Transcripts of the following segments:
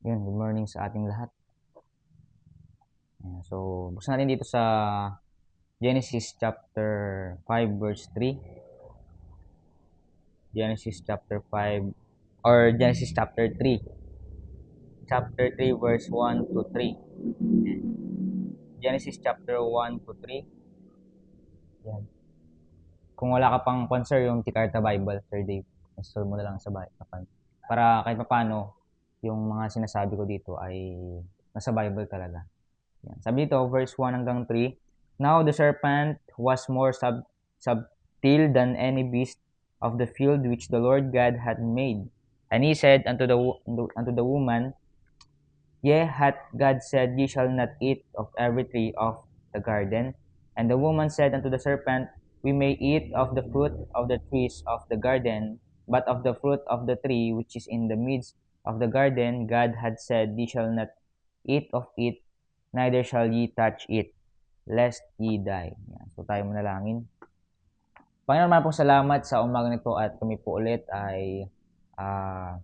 Yun, good morning sa ating lahat. Ayan, so, buksan natin dito sa Genesis chapter 5 verse 3. Genesis chapter 5 or Genesis chapter 3. Chapter 3 verse 1 to 3. Ayan. Genesis chapter 1 to 3. Yan. Kung wala ka pang sponsor yung Tikarta Bible, Sir Dave, install mo na lang sa Bible. Para kahit paano, yung mga sinasabi ko dito ay nasa Bible talaga. Yan. Sabi dito, verse 1 hanggang 3, Now the serpent was more sub subtle than any beast of the field which the Lord God had made. And he said unto the, unto the woman, Yea, hath God said, Ye shall not eat of every tree of the garden. And the woman said unto the serpent, We may eat of the fruit of the trees of the garden, but of the fruit of the tree which is in the midst of the garden, God had said, Ye shall not eat of it, neither shall ye touch it, lest ye die. Yan. So tayo manalangin. Panginoon, maraming salamat sa umaga nito at kami po ulit ay uh,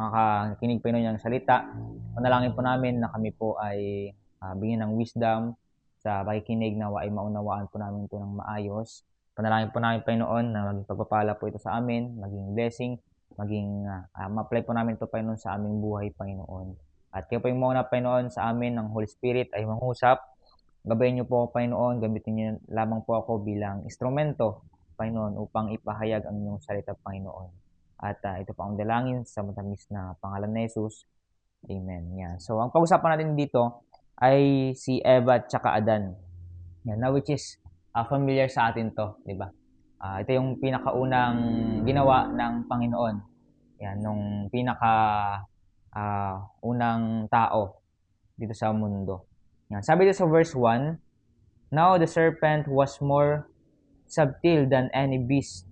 makakinig pa ng salita. Panalangin po namin na kami po ay uh, bigyan ng wisdom sa pakikinig na ay maunawaan po namin ito ng maayos. Panalangin po namin, Panginoon, na maging pagpapala po ito sa amin, maging blessing, maging uh, ma-apply po namin ito, Panginoon, sa aming buhay, Panginoon. At kayo po yung muna, Panginoon, sa amin ng Holy Spirit ay mangusap. Gabayin niyo po, Panginoon, gamitin niyo lamang po ako bilang instrumento, Panginoon, upang ipahayag ang inyong salita, Panginoon. At uh, ito po ang dalangin sa matamis na pangalan ni Jesus. Amen. Yan. So, ang pag-usapan natin dito ay si Eva at saka Adan. Yan. Now, which is uh, familiar sa atin to, di ba? Uh, ito yung pinakaunang ginawa ng Panginoon. Yan, nung pinaka uh, unang tao dito sa mundo. Yan. Sabi dito sa verse 1, Now the serpent was more subtle than any beast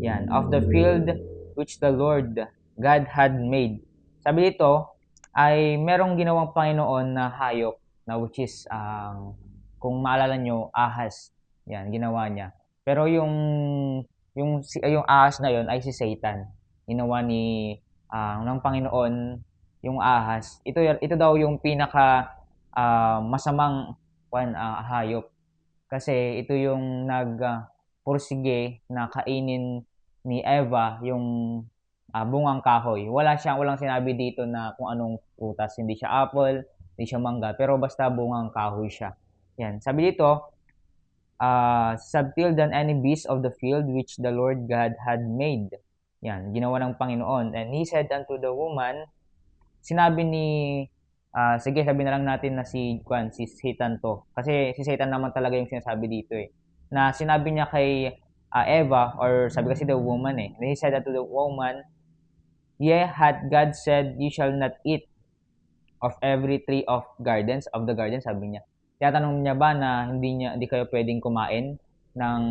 yan, of the field which the Lord God had made. Sabi dito, ay merong ginawang Panginoon na hayop na which is um, kung maalala nyo, ahas. Yan, ginawa niya. Pero yung yung yung ahas na yon ay si Satan. Ginawa ni uh, ng Panginoon yung ahas. Ito ito daw yung pinaka uh, masamang one uh, hayop. Kasi ito yung nag uh, pursige na kainin ni Eva yung uh, bungang kahoy. Wala siyang walang sinabi dito na kung anong prutas, hindi siya apple, hindi siya mangga, pero basta bungang kahoy siya. Yan. Sabi dito, uh, subtle than any beast of the field which the Lord God had made. Yan, ginawa ng Panginoon. And he said unto the woman, sinabi ni, uh, sige sabi na lang natin na si, Kwan, si Satan to. Kasi si Satan naman talaga yung sinasabi dito eh na sinabi niya kay uh, Eva, or sabi kasi the woman eh, he said that to the woman, Yea, had God said, you shall not eat of every tree of gardens, of the garden, sabi niya. Tinatanong niya ba na hindi niya hindi kayo pwedeng kumain ng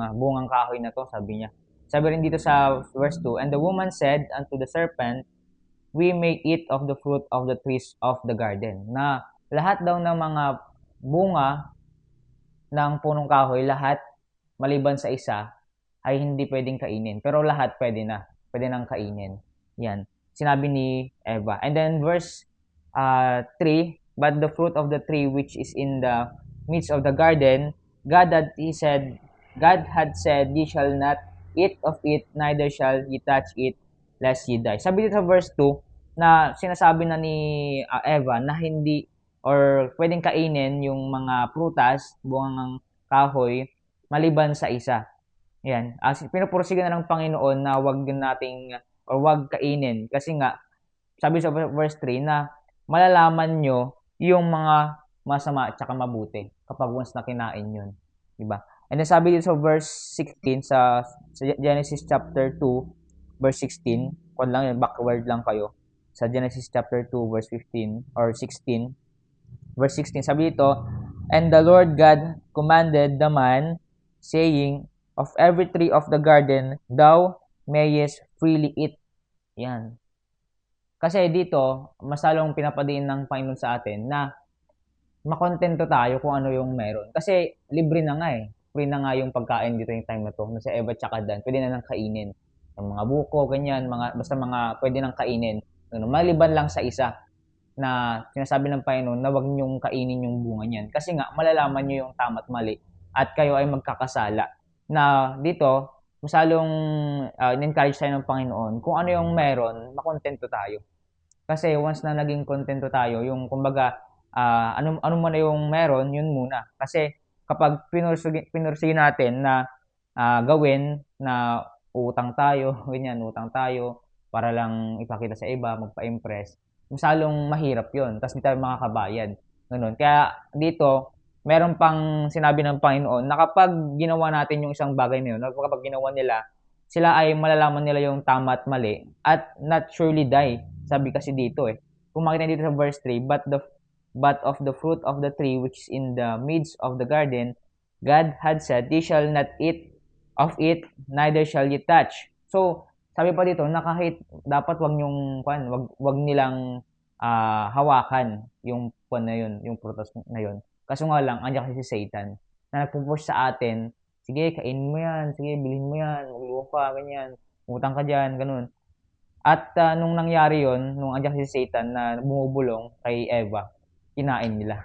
uh, bungang kahoy na to, sabi niya. Sabi rin dito sa verse 2, And the woman said unto the serpent, We may eat of the fruit of the trees of the garden. Na lahat daw ng mga bunga ng punong kahoy, lahat, maliban sa isa, ay hindi pwedeng kainin. Pero lahat pwede na. Pwede nang kainin. Yan. Sinabi ni Eva. And then verse uh, 3, But the fruit of the tree which is in the midst of the garden, God had, he said, God had said, Ye shall not eat of it, neither shall ye touch it, lest ye die. Sabi dito sa verse 2, na sinasabi na ni uh, Eva na hindi or pwedeng kainin yung mga prutas, bungang kahoy, maliban sa isa. Yan. As pinupursigan na ng Panginoon na wag nating or wag kainin kasi nga sabi sa verse 3 na malalaman nyo yung mga masama at saka mabuti kapag once na kinain yun. Diba? And then sabi dito sa verse 16 sa, sa Genesis chapter 2 verse 16, kung lang yun, backward lang kayo. Sa Genesis chapter 2 verse 15 or 16, verse 16, sabi dito, And the Lord God commanded the man, saying, Of every tree of the garden, thou mayest freely eat. Yan. Kasi dito, mas lalong pinapadiin ng Panginoon sa atin na makontento tayo kung ano yung meron. Kasi libre na nga eh. Free na nga yung pagkain dito yung time na to. Nasa Eva tsaka Dan. Pwede na nang kainin. Yung mga buko, ganyan, mga, basta mga pwede nang kainin. Ano, maliban lang sa isa na sinasabi ng Panginoon na huwag niyong kainin yung bunga niyan. Kasi nga, malalaman niyo yung tama at mali at kayo ay magkakasala. Na dito, masalong uh, in-encourage tayo ng Panginoon, kung ano yung meron, makontento tayo. Kasi once na naging kontento tayo, yung kumbaga, uh, ano, ano man yung meron, yun muna. Kasi kapag pinursige natin na uh, gawin na utang tayo, ganyan, utang tayo, para lang ipakita sa iba, magpa-impress, masalong mahirap yon Tapos hindi tayo makakabayad. Ganun. Kaya dito, meron pang sinabi ng Panginoon na kapag ginawa natin yung isang bagay na yun, kapag ginawa nila, sila ay malalaman nila yung tama at mali at not surely die. Sabi kasi dito eh. Kung makita dito sa verse 3, but the but of the fruit of the tree which is in the midst of the garden, God had said, Ye shall not eat of it, neither shall ye touch. So, sabi pa dito na kahit dapat wag nyong kwan, wag wag nilang uh, hawakan yung kwan na yun, yung prutas na yun. Kaso nga lang, andiyan kasi si Satan na nagpo-push sa atin, sige, kainin mo yan, sige, bilhin mo yan, magluho ka, ganyan, utang ka dyan, ganun. At uh, nung nangyari yon nung andiyan si Satan na bumubulong kay Eva, kinain nila.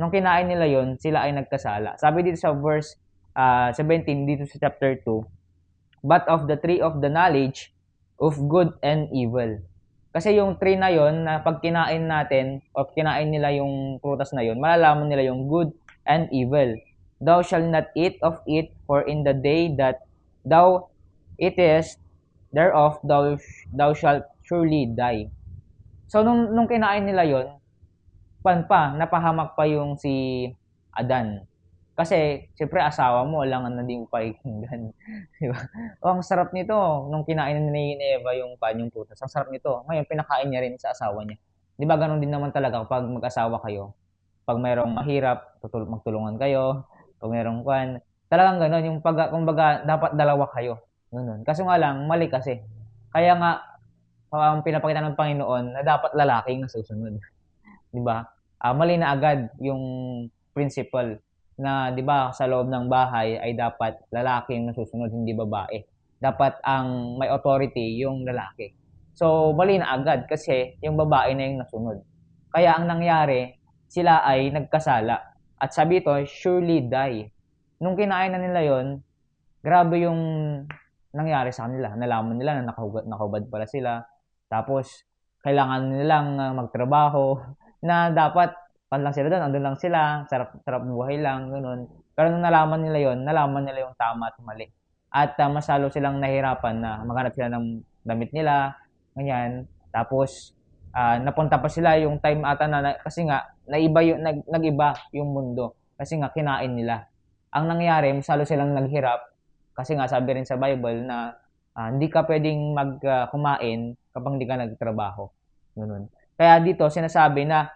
Nung kinain nila yon sila ay nagkasala. Sabi dito sa verse uh, ah, 17, dito sa chapter 2, but of the tree of the knowledge of good and evil. Kasi yung tree na yon na pag kinain natin o kinain nila yung prutas na yon, malalaman nila yung good and evil. Thou shall not eat of it, for in the day that thou eatest thereof, thou, thou shalt surely die. So, nung, nung kinain nila yon pan pa, napahamak pa yung si Adan. Kasi, siyempre, asawa mo, alangan na din pakikinggan. Di ba? Oh, ang sarap nito. Nung kinain ni Eva yung pan, yung putas, ang sarap nito. Ngayon, pinakain niya rin sa asawa niya. Di ba, ganun din naman talaga kapag mag-asawa kayo. Pag mayroong mahirap, tutul- magtulungan kayo. Pag mayroong kwan, talagang ganun. Yung pag, kumbaga, dapat dalawa kayo. Ganun. Kasi nga lang, mali kasi. Kaya nga, ang pinapakita ng Panginoon na dapat lalaking nasusunod. Di ba? Uh, mali na agad yung principle na 'di ba sa loob ng bahay ay dapat lalaki ang nasusunod hindi babae. Dapat ang may authority yung lalaki. So mali na agad kasi yung babae na yung nasunod. Kaya ang nangyari, sila ay nagkasala. At sabi ito, surely die. Nung kinain na nila yon, grabe yung nangyari sa kanila. Nalaman nila na nakahubad, nakahubad pala sila. Tapos, kailangan nilang magtrabaho na dapat pan lang sila doon, andun lang sila, sarap, sarap buhay lang, ganun. Pero nung nalaman nila yon nalaman nila yung tama at mali. At uh, masalo silang nahirapan na maghanap sila ng damit nila, ganyan. Tapos, uh, napunta pa sila yung time ata na, kasi nga, naiba yung, nag, nag-iba yung mundo. Kasi nga, kinain nila. Ang nangyari, masalo silang naghirap, kasi nga, sabi rin sa Bible na uh, hindi ka pwedeng mag-kumain uh, kapag hindi ka nagtrabaho. Ganun. Kaya dito, sinasabi na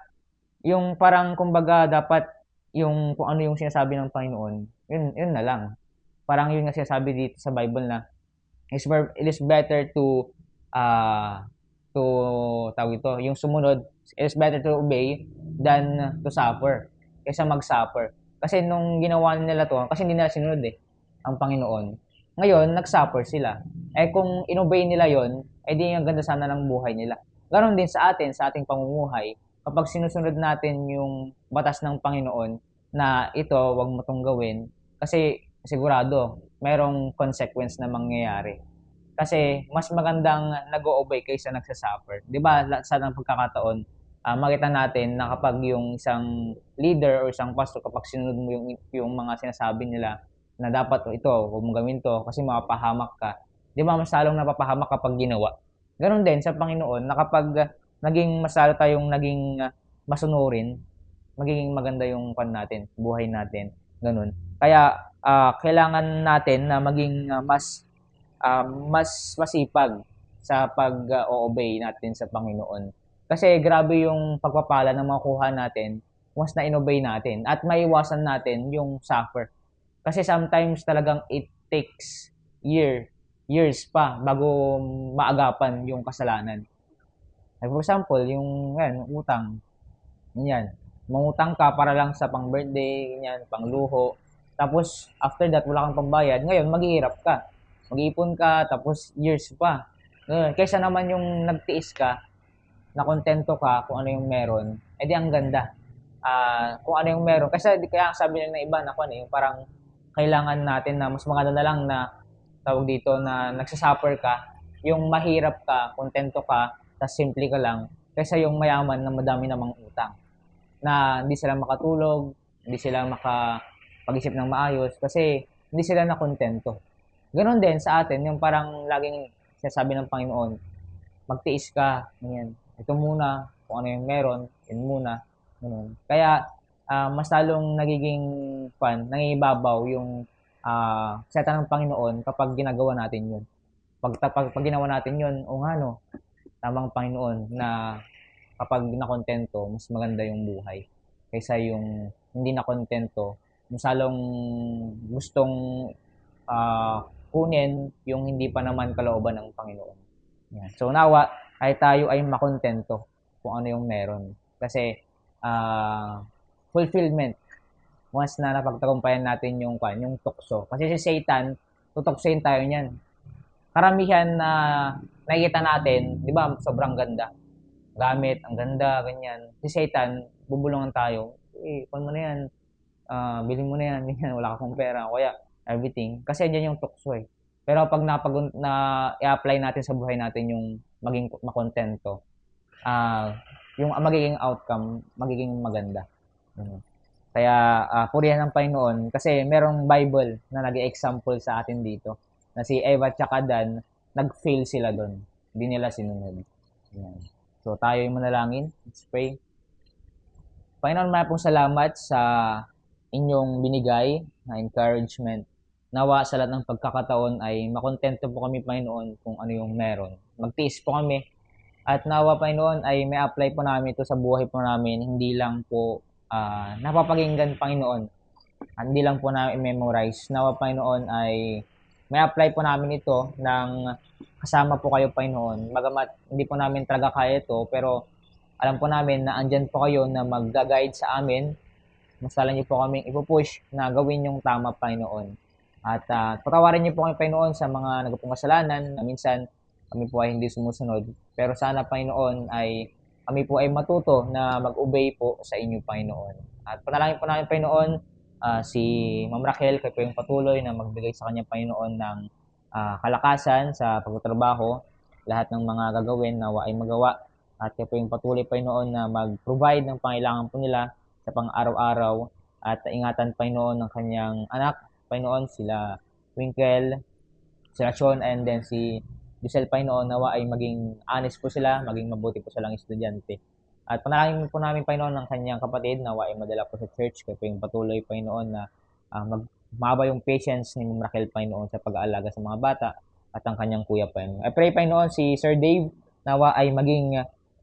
yung parang kumbaga dapat yung kung ano yung sinasabi ng Panginoon, yun, yun na lang. Parang yun nga sinasabi dito sa Bible na it's it is better to uh, to tawag ito, yung sumunod, it is better to obey than to suffer kaysa mag-suffer. Kasi nung ginawa nila to, kasi hindi nila sinunod eh, ang Panginoon. Ngayon, nag-suffer sila. Eh kung inobey nila yon eh di ang ganda sana ng buhay nila. Ganon din sa atin, sa ating pamumuhay, kapag sinusunod natin yung batas ng Panginoon na ito, wag mo tong gawin, kasi sigurado, merong consequence na mangyayari. Kasi mas magandang nag-o-obey kaysa nagsasuffer. Di ba, sa pagkakataon, uh, makita natin na kapag yung isang leader o isang pastor, kapag sinunod mo yung, yung mga sinasabi nila na dapat ito, huwag mo gawin to kasi mapapahamak ka. Di ba, mas lalong napapahamak kapag ginawa. Ganon din sa Panginoon na kapag naging masalo tayong naging uh, masunurin, magiging maganda yung pan natin, buhay natin, ganun. Kaya uh, kailangan natin na maging uh, mas uh, mas masipag sa pag-obey natin sa Panginoon. Kasi grabe yung pagpapala ng mga kuha natin once na inobey natin at maiwasan natin yung suffer. Kasi sometimes talagang it takes year, years pa bago maagapan yung kasalanan. Like for example, yung yan, utang. Yan. Mangutang ka para lang sa pang birthday, ganyan, pang luho. Tapos after that wala kang pambayad. Ngayon maghihirap ka. Mag-iipon ka tapos years pa. Ganun. Kaysa naman yung nagtiis ka, na kontento ka kung ano yung meron, edi ang ganda. Ah, kung ano yung meron. Kasi kaya sabi ng iba na ano, yung parang kailangan natin na mas maganda na lang na tawag dito na nagsasuffer ka, yung mahirap ka, kontento ka, tas simple ka lang, kaysa yung mayaman na madami namang utang. Na hindi sila makatulog, hindi sila makapag-isip ng maayos kasi hindi sila na kontento. Ganon din sa atin, yung parang laging sinasabi ng Panginoon, magtiis ka, ganyan. Ito muna, kung ano yung meron, yun muna. Ganun. Kaya, uh, mas lalong nagiging fun, nangibabaw yung uh, seta ng Panginoon kapag ginagawa natin yun. Pag, pag, pag ginawa natin yun, o nga no, tamang Panginoon na kapag nakontento, mas maganda yung buhay. Kaysa yung hindi nakontento, mas lalong gustong uh, kunin yung hindi pa naman kalooban ng Panginoon. Yan. So nawa, ay tayo ay makontento kung ano yung meron. Kasi uh, fulfillment once na napagtagumpayan natin yung kwan, yung tukso. Kasi si Satan, tutoksoin tayo niyan. Karamihan na nakikita natin, 'di ba, sobrang ganda. Gamit, ang ganda, ganyan. Si Satan, bubulungan tayo. Eh, kung mo na yan, uh, bilhin mo na yan, ganyan, wala kang pera, kaya everything. Kasi andyan yung tukso eh. Pero pag napag na i-apply natin sa buhay natin yung maging makontento, uh, yung magiging outcome magiging maganda. Mm. Kaya uh, purihan ng Panginoon kasi merong Bible na nag-example sa atin dito na si Eva at saka Dan, nag-fail sila doon. Hindi nila sinunod. Yan. So tayo yung manalangin. Let's pray. Panginoon, maraming pong salamat sa inyong binigay na encouragement. Nawa sa lahat ng pagkakataon ay makontento po kami, Panginoon, kung ano yung meron. Magtiis po kami at nawa, Panginoon, ay may apply po namin ito sa buhay po namin. Hindi lang po uh, napapakinggan, Panginoon. Hindi lang po namin memorize. Nawa, Panginoon, ay may apply po namin ito ng kasama po kayo, Panginoon. Magamat hindi po namin talaga kaya ito, pero alam po namin na andyan po kayo na mag-guide sa amin. Masala niyo po kaming ipupush na gawin yung tama, Panginoon. At uh, patawarin niyo po kami, Panginoon, sa mga nagpong kasalanan na minsan kami po ay hindi sumusunod. Pero sana, Panginoon, ay kami po ay matuto na mag-obey po sa inyo, Panginoon. At panalangin po namin, Panginoon, uh, si Ma'am Raquel, kayo po yung patuloy na magbigay sa kanya, Panginoon, ng uh, kalakasan sa pagtatrabaho. Lahat ng mga gagawin na ay magawa. At kayo po yung patuloy, Panginoon, na mag-provide ng pangailangan po nila sa pang-araw-araw. At ingatan, Panginoon, ng kanyang anak, Panginoon, sila Winkle, sila Sean, and then si Giselle Panginoon, nawa ay maging honest po sila, maging mabuti po silang estudyante. At panalangin po namin Panginoon ng kanyang kapatid, nawa ay madala po sa church, kaya po yung patuloy Panginoon na uh, mag maba yung patience ni Ma'am Raquel Panginoon sa pag-aalaga sa mga bata at ang kanyang kuya Panginoon. I pray Panginoon si Sir Dave nawa ay maging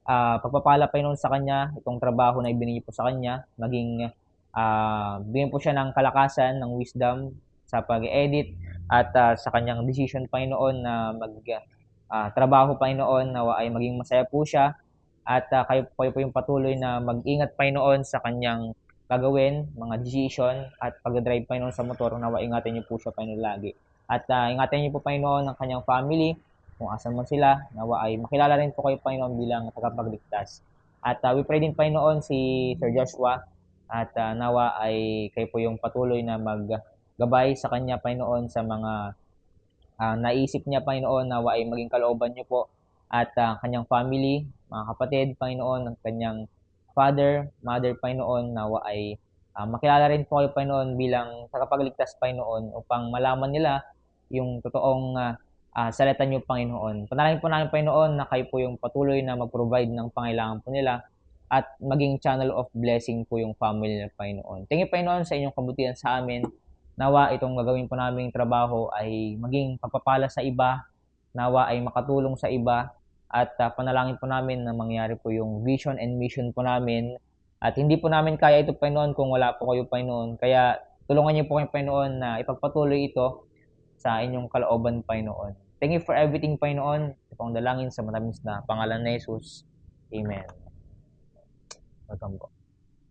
uh, pagpapala Panginoon sa kanya itong trabaho na ibinigay po sa kanya, maging uh, bigyan po siya ng kalakasan, ng wisdom sa pag-edit at uh, sa kanyang decision Panginoon na mag uh, trabaho Panginoon nawa ay maging masaya po siya at uh, kayo, kayo po yung patuloy na mag-ingat Panginoon sa kanyang gagawin, mga decision at pag-drive Panginoon sa motor nawa ingatan niyo po siya Panginoon lagi. At uh, ingatan niyo po Panginoon ng kanyang family kung asan man sila nawa ay makilala rin po kayo Panginoon bilang tagapagligtas. At uh, we pray din Panginoon si Sir Joshua at uh, nawa ay kayo po yung patuloy na mag gabay sa kanya, Panginoon, sa mga uh, naisip niya, Panginoon, na ay maging kalooban niyo po at uh, kanyang family, mga kapatid, Panginoon, ng kanyang father, mother, Panginoon, nawa ay uh, makilala rin po kayo, Panginoon, bilang tagapagligtas, Panginoon, upang malaman nila yung totoong uh, uh, salita niyo, Panginoon. Panalangin po namin, Panginoon, na kayo po yung patuloy na mag-provide ng pangailangan po nila at maging channel of blessing po yung family nila, Panginoon. Tingin, Panginoon, sa inyong kabutihan sa amin Nawa itong gagawin po naming trabaho ay maging pagpapala sa iba, nawa ay makatulong sa iba at uh, panalangin po namin na mangyari po yung vision and mission po namin at hindi po namin kaya ito Panginoon kung wala po kayo Panginoon. Kaya tulungan niyo po kayo Panginoon na ipagpatuloy ito sa inyong kalooban Panginoon. Thank you for everything Panginoon. Ito pong dalangin sa matamis na pangalan ni Jesus. Amen. Welcome po.